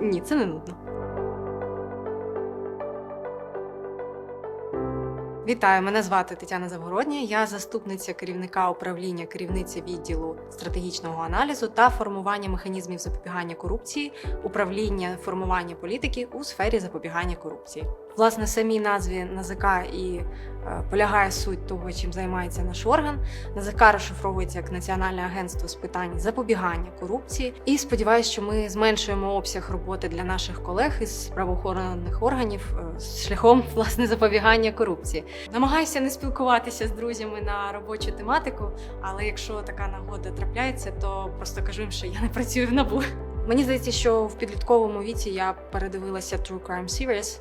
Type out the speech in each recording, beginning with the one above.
Ні, це не нудно. Вітаю, мене звати Тетяна Завгородня. Я заступниця керівника управління, керівниця відділу стратегічного аналізу та формування механізмів запобігання корупції, управління формування політики у сфері запобігання корупції. Власне, самій назві НАЗК і е, полягає суть того, чим займається наш орган. НАЗК розшифровується як Національне агентство з питань запобігання корупції. І сподіваюся, що ми зменшуємо обсяг роботи для наших колег із правоохоронних органів е, шляхом власне запобігання корупції. Намагаюся не спілкуватися з друзями на робочу тематику, але якщо така нагода трапляється, то просто кажу їм, що я не працюю в набу. Мені здається, що в підлітковому віці я передивилася True Crime Series,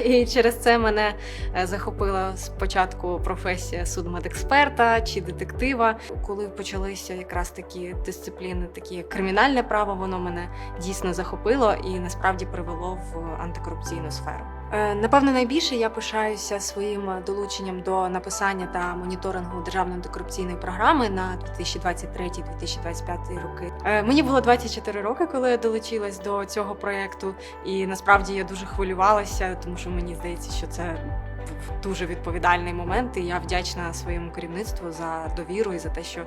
і через це мене е, захопила спочатку професія судмедексперта чи детектива. Коли почалися якраз такі дисципліни, такі як кримінальне право, воно мене дійсно захопило і насправді привело в антикорупційну сферу. Е, Напевно, найбільше я пишаюся своїм долученням до написання та моніторингу державної антикорупційної програми на 2023-2025 роки. Е, Мені було 24 роки, коли я долучилась до цього проєкту, і насправді я дуже хвилювалася, тому що мені здається, що це був дуже відповідальний момент, і я вдячна своєму керівництву за довіру і за те, що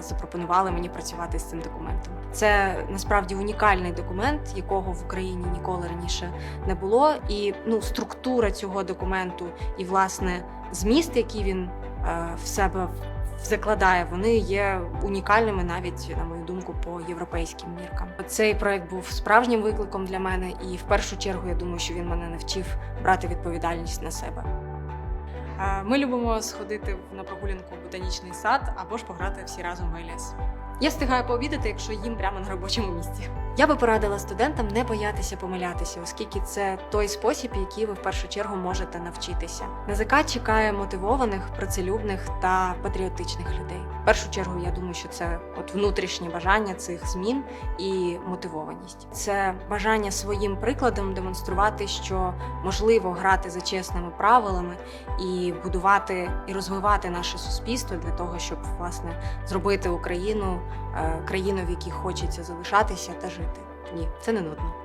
запропонували мені працювати з цим документом. Це насправді унікальний документ, якого в Україні ніколи раніше не було. І ну, структура цього документу і власне зміст, який він е, в себе закладає, вони є унікальними навіть на мою думку по європейським міркам. Цей проект був справжнім викликом для мене, і в першу чергу я думаю, що він мене навчив брати відповідальність на себе. Ми любимо сходити на прогулянку в ботанічний сад або ж пограти всі разом в АЛС. Я встигаю пообідати, якщо їм прямо на робочому місці. Я би порадила студентам не боятися помилятися, оскільки це той спосіб, який ви в першу чергу можете навчитися. НАЗК чекає мотивованих, працелюбних та патріотичних людей. Першу чергу, я думаю, що це от внутрішнє бажання цих змін і мотивованість. Це бажання своїм прикладом демонструвати, що можливо грати за чесними правилами і будувати і розвивати наше суспільство для того, щоб власне зробити Україну е, країною, в якій хочеться залишатися та жити. Ні, це не нудно.